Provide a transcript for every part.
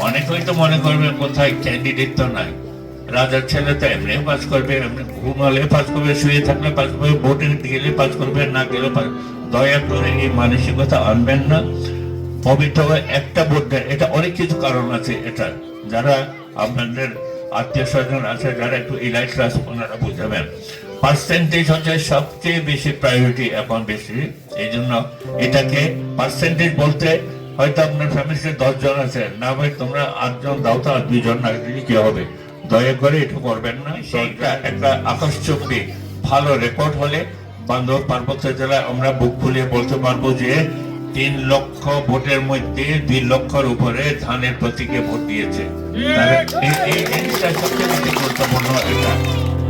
অনেক হয়তো মনে করবে কোথায় ক্যান্ডিডেট তো নাই। রাজার ছেলে তো এমনি পাস করবে, এমনি ঘুমালে পাস করবে, শুয়ে থাকলে পাস করবে ভোটে গেলে পাস করবে, না গেলে পাস দয়া করে এই মানসিকতা আনবেন না। পবিত্র একটা ভোট দেন। এটা অনেক কিছু কারণ আছে এটা। যারা আপনাদের আত্মীয় স্বজন আছে, যারা একটু ইলাইট ক্লাস ওনারা বুঝাবেন। পার্সেন্টেজ হচ্ছে সবচেয়ে বেশি প্রায়োরিটি এখন বেশি। এই জন্য এটাকে পার্সেন্টেজ বলতে হয়তো আপনার ফ্যামিলিতে দশ জন আছে না ভাই তোমরা আটজন দাও তো আর দুইজন না দিলে কি হবে? দয়া করে এটা করবেন না। সেইটা একটা আকাশচুম্বী ভালো রেকর্ড হলে বান্ধব পার্বত্য জেলায় আমরা বুক ফুলিয়ে বলতে পারব যে তিন লক্ষ ভোটের মধ্যে দুই লক্ষর উপরে ধানের প্রতীকে ভোট দিয়েছে। এই- এই জিনিসটা সবচেয়ে বেশি গুরুত্বপূর্ণ এটা।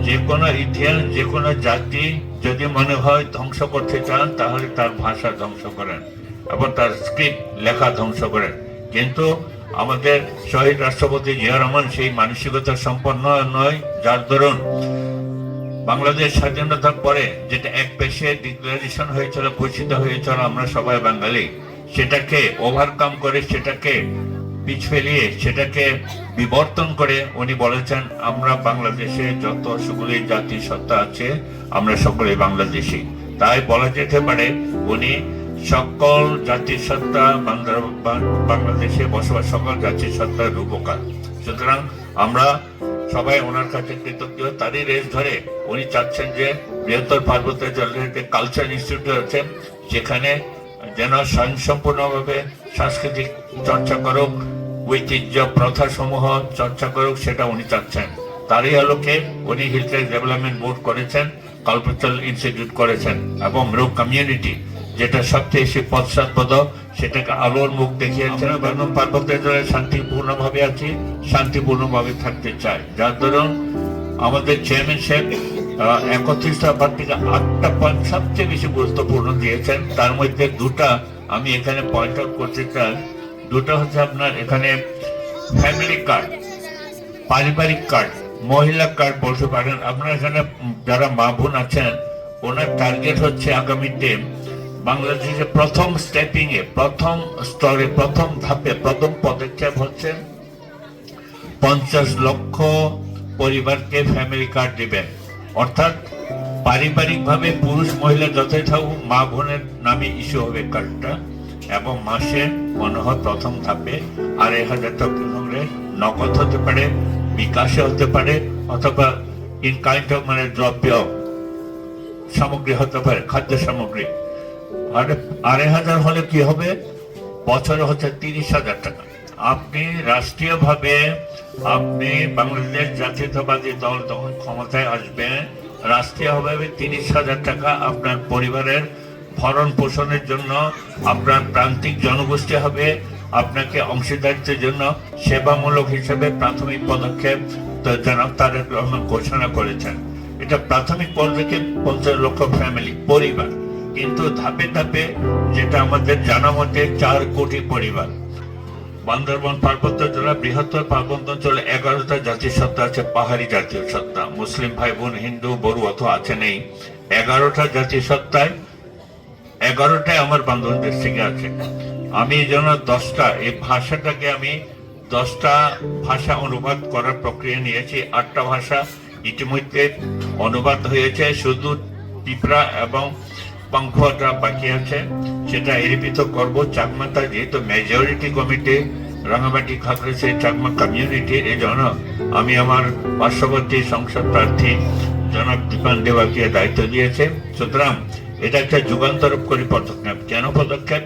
যে কোনো ইতিহাস যে কোনো জাতি যদি মনে হয় ধ্বংস করতে চান তাহলে তার ভাষা ধ্বংস করেন। এবং তার স্ক্রিপ্ট লেখা ধ্বংস করেন। কিন্তু আমাদের শহীদ রাষ্ট্রপতি জিয়া রহমান সেই মানসিকতা সম্পন্ন নয়, যার দরুন বাংলাদেশ স্বাধীনতার পরে যেটা এক পেশে ডিক্লারেশন হয়েছিল, ঘোষিত হয়েছিল, আমরা সবাই বাঙালি, সেটাকে ওভারকাম করে, সেটাকে পিছ ফেলিয়ে, সেটাকে বিবর্তন করে উনি বলেছেন, আমরা বাংলাদেশে যত সকলে জাতি সত্তা আছে, আমরা সকলে বাংলাদেশি। তাই বলা যেতে পারে উনি সকল জাতির সত্তা বাংলাদেশে বসবাস সকল জাতির সত্তার রূপকার সুতরাং আমরা সবাই ওনার কাছে কৃতজ্ঞ। তারই রেস ধরে উনি চাচ্ছেন যে বৃহত্তর পার্বত্য জলের কালচার ইনস্টিটিউট আছে, সেখানে যেন স্বয়ংসম্পূর্ণভাবে সাংস্কৃতিক চর্চা করুক, ঐতিহ্য প্রথা সমূহ চর্চা করুক, সেটা উনি চাচ্ছেন। তারই আলোকে উনি হিলট্রেক ডেভেলপমেন্ট বোর্ড করেছেন কালচারাল ইনস্টিটিউট করেছেন, এবং রোগ কমিউনিটি যেটা সবচেয়ে বেশি পশ্চাৎপদ সেটাকে আলোর মুখ দেখিয়েছেন এবং পার্বত্য জলে শান্তিপূর্ণভাবে আছি শান্তিপূর্ণভাবে থাকতে চাই। যার দরুন আমাদের চেয়ারম্যান সাহেব একত্রিশ দফার থেকে আটটা পয়েন্ট সবচেয়ে বেশি গুরুত্বপূর্ণ দিয়েছেন। তার মধ্যে দুটা আমি এখানে পয়েন্ট আউট করতে চাই। দুটো হচ্ছে আপনার এখানে ফ্যামিলি কার্ড পারিবারিক কার্ড মহিলা কার্ড বলতে পারেন। আপনার এখানে যারা মা বোন আছেন ওনার টার্গেট হচ্ছে আগামীতে বাংলাদেশে প্রথম স্টেপিং এ, প্রথম স্তরে, প্রথম ধাপে, প্রথম পদক্ষেপ হচ্ছে পঞ্চাশ লক্ষ পরিবারকে ফ্যামিলি কার্ড দিবেন। অর্থাৎ পারিবারিকভাবে পুরুষ মহিলা যতই থাকুক, মা বোনের নামে ইস্যু হবে কার্ডটা এবং মাসে মনে হয় প্রথম ধাপে আড়াই হাজার টাকা নগদ হতে পারে বিকাশে হতে পারে, অথবা ইন কাইন্ড অফ মানে দ্রব্য সামগ্রী হতে পারে, খাদ্য সামগ্রী। আড়াই হাজার হলে কি হবে? বছরে হচ্ছে তিরিশ হাজার টাকা। আপনি রাষ্ট্রীয়ভাবে আপনি বাংলাদেশ জাতীয়তাবাদী দল তখন ক্ষমতায় আসবে, রাষ্ট্রীয়ভাবে তিরিশ হাজার টাকা আপনার পরিবারের ভরণ পোষণের জন্য, আপনার প্রান্তিক জনগোষ্ঠী হবে, আপনাকে অংশীদারিত্বের জন্য সেবামূলক হিসেবে প্রাথমিক পদক্ষেপ জনাব তারেক রহমান ঘোষণা করেছেন। এটা প্রাথমিক পদক্ষেপ, পঞ্চাশ লক্ষ ফ্যামিলি পরিবার। কিন্তু ধাপে ধাপে যেটা আমাদের জানা মতে চার কোটি পরিবার। বান্দরবন পার্বত্য জেলা বৃহত্তর পার্বত্য অঞ্চলে এগারোটা জাতির সত্তা আছে, পাহাড়ি জাতীয় সত্তা। মুসলিম ভাই বোন হিন্দু, বড়ু অত আছে নেই। এগারোটা জাতির সত্তায় এগারোটায় আমার বান্ধবন ডিস্ট্রিক্টে আছে। আমি যেন দশটা, এই ভাষাটাকে আমি দশটা ভাষা অনুবাদ করার প্রক্রিয়া নিয়েছি। আটটা ভাষা ইতিমধ্যে অনুবাদ হয়েছে। শুধু ত্রিপুরা এবং পঙ্খটা বাকি আছে। সেটা এরিপিত করব। চাকমাটা যেহেতু মেজরিটি কমিটি রাঙামাটি খাগড়াছড়ি চাকমা কমিউনিটির এই জন্য আমি আমার পার্শ্ববর্তী সংসদ প্রার্থী জনাব দীপান দেওয়াকে দায়িত্ব দিয়েছে। সুতরাং এটা একটা যুগান্তরকারী পদক্ষেপ কেন পদক্ষেপ?